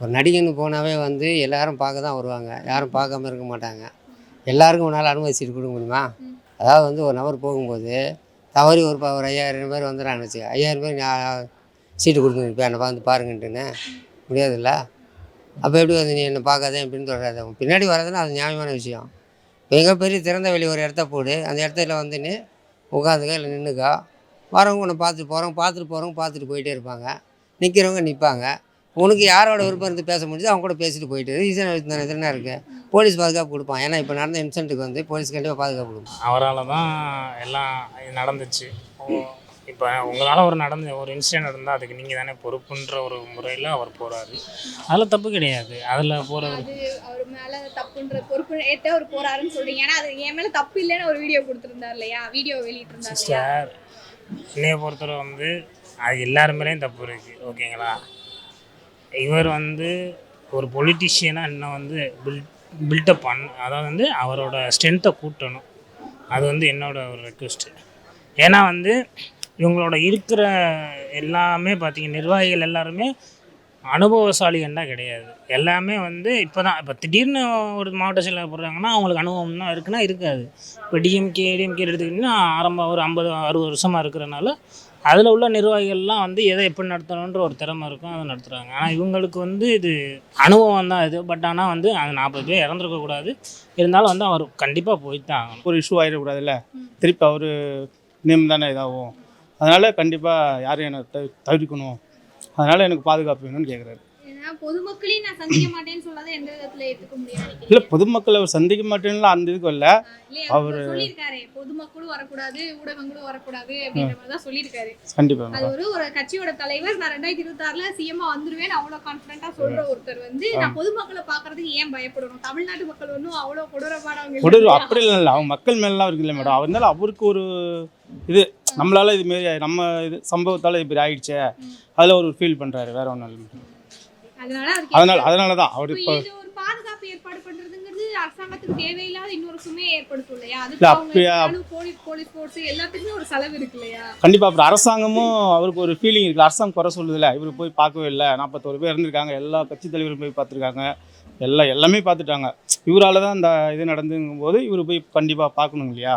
ஒரு நடிகன்னு போனாவே வந்து எல்லாரும் பார்க்க தான் வருவாங்க. யாரும் பார்க்காம இருக்க மாட்டாங்க. எல்லாருக்கும் உன்னால் அனுமதி சீட்டு கொடுக்க முடியுமா? அதாவது வந்து ஒரு நபர் போகும்போது தவறி ஒரு ஒரு ஐயாயிரம் பேர் வந்துடுறான்னு வச்சு ஐயாயிரம் பேர் நான் சீட்டு கொடுக்கணும் இப்போ என்னை வந்து பாருங்கன்ட்டுன்னு. முடியாதுல்ல? அப்போ எப்படி வந்து நீ என்னை பார்க்காதே அப்படின்னு சொல்கிறாரு பின்னாடி வர்றதுன்னா அது நியாயமான விஷயம். இப்போ எங்கே பெரிய திறந்த வெளி ஒரு இடத்த போடு. அந்த இடத்துல வந்து நீ உட்காந்துக்க இல்லை நின்றுக்கா வரவங்க உன்னை பார்த்துட்டு போகிறவங்க பார்த்துட்டு போகிறவங்க பார்த்துட்டு போயிட்டே இருப்பாங்க. நிற்கிறவங்க நிற்பாங்க உனக்கு யாரோட விருப்பம் இருந்து பேச முடியுதோ அவங்க கூட பேசிட்டு போயிட்டு ஈஸியான இதில் இருக்குது போலீஸ் பாதுகாப்பு கொடுப்பான். ஏன்னா இப்போ நடந்த இன்சிடென்ட்டுக்கு வந்து போலீஸ் கண்டிப்பாக பாதுகாப்பு கொடுப்பான். அவரால் தான் எல்லாம் இது நடந்துச்சு. இப்போ உங்களால் ஒரு நடந்த ஒரு இன்சிடென்ட் நடந்தால் அதுக்கு நீங்கள் தானே பொறுப்புன்ற ஒரு முறையில் அவர் போகிறாரு அதில் தப்பு கிடையாது. அதில் போகிறது அவர் மேல தப்புன்ற பொறுப்பு ஏத்த அவர் போறாருன்னு சொல்றீங்க. ஏன்னா அது என் மேல தப்பு இல்லைன்னு ஒரு வீடியோ கொடுத்துருந்தார் இல்லையா? வீடியோ வெளியிட்டு இருந்தார் இல்லையா? சிஸ்டர் என்னைய பொறுத்தவரை வந்து அது எல்லார் மேலேயும் தப்பு இருக்குது ஓகேங்களா இவர் வந்து ஒரு பொலிட்டிஷியனாக இன்னும் வந்து பில் பில்டப் பண்ண அதாவது வந்து அவரோட ஸ்ட்ரென்த்தை கூட்டணும். அது வந்து என்னோட ஒரு ரெக்வெஸ்ட்டு ஏன்னா வந்து இவங்களோட இருக்கிற எல்லாமே பார்த்தீங்க நிர்வாகிகள் எல்லாருமே அனுபவசாலிகள்லாம் கிடையாது. எல்லாமே வந்து இப்போ தான் இப்போ திடீர்னு ஒரு மாவட்ட செயலாளர் போடுறாங்கன்னா அவங்களுக்கு அனுபவம்னா இருக்குன்னா இருக்காது. இப்போ டிஎம்கே டிஎம்கே எடுத்துக்கிட்டிங்கன்னா ஆரம்ப ஒரு ஐம்பது அறுபது வருஷமாக இருக்கிறனால அதில் உள்ள நிர்வாகிகள்லாம் வந்து எதை எப்படி நடத்தணுன்ற ஒரு திறமை இருக்கும் அதை நடத்துகிறாங்க ஆனால் இவங்களுக்கு வந்து இது அனுபவம் தான் இது. பட் ஆனால் வந்து அது நாற்பது பேர் இறந்துருக்கக்கூடாது இருந்தாலும் வந்து அவர் கண்டிப்பாக போய் தான் ஆகணும். ஒரு இஷ்யூ ஆகிடக்கூடாதுல்ல திருப்பி அவர் நேம் தானே இதாகும். அதனால் கண்டிப்பாக யாரையும் என்னை தவிர்க்கணும். அதனால் எனக்கு பாதுகாப்பு வேணும்னு கேட்குறாரு பொதுமக்களையும் நான் சந்திக்க மாட்டேன்னு சொல்லாத எந்த விதத்துல ஏத்துக்க முடியாது. இல்லை பொதுமக்களை அவர் சந்திக்க மாட்டேன்ல அந்த இதுக்கு இல்லை. அவரு- சொல்லியிருக்காரு பொதுமக்களும் வரக்கூடாது ஊடகங்களும் வரக்கூடாது அப்படின்ற மாதிரி தான் சொல்லியிருக்காரு. அது கண்டிப்பாக ஒரு ஒரு கட்சியோட தலைவர் நான் ரெண்டாயிரத்தி இருபத்தி ஆறுல சிஎம்மா வந்துருவேன் அவ்வளவு கான்பிடண்டா சொல்ற ஒருத்தர் வந்து நான் பொதுமக்களை பாக்குறதுக்கு ஏன் பயப்படணும்? தமிழ்நாட்டு மக்கள் ஒன்றும் அவ்வளவு கொடூரமானவங்க கொடூரம்? அப்படி இல்லை. அவங்க மக்கள் மேலாம் இருக்குல்ல மேடம். அதனால அவருக்கு ஒரு இது நம்மளால இது மாரி நம்ம இது சம்பவத்தால் இப்படி ஆயிடுச்சே. அதில் ஒரு ஃபீல் பண்ணுறாரு வேற ஒன்றும் இல்லை அதனால அதனால தான் அவர் இப்போ பாதுகாப்பு ஏற்பாடு பண்றதுங்கிறது அரசாங்கத்துக்கு தேவையில்லாத இன்னொரு சுமையை ஏற்படுத்தும் இல்லையா? எல்லாரும் போலீஸ் போலீஸ் ஃபோர்ஸ் எல்லாத்துக்குமே ஒரு செலவு இருக்கு இல்லையா? கண்டிப்பாக அப்புறம் அரசாங்கமும் அவருக்கு ஒரு ஃபீலிங் இருக்குது அரசாங்கம் குறை சொல்லுதில்ல. இவர் போய் பார்க்கவே இல்லை. நாற்பத்தோரு பேர் இருந்திருக்காங்க. எல்லா கட்சி தலைவரும் போய் பார்த்துருக்காங்க. எல்லாம் எல்லாமே பார்த்துட்டாங்க. இவரால் தான் இந்த இது நடந்துங்கும் போது இவர் போய் கண்டிப்பாக பார்க்கணும் இல்லையா?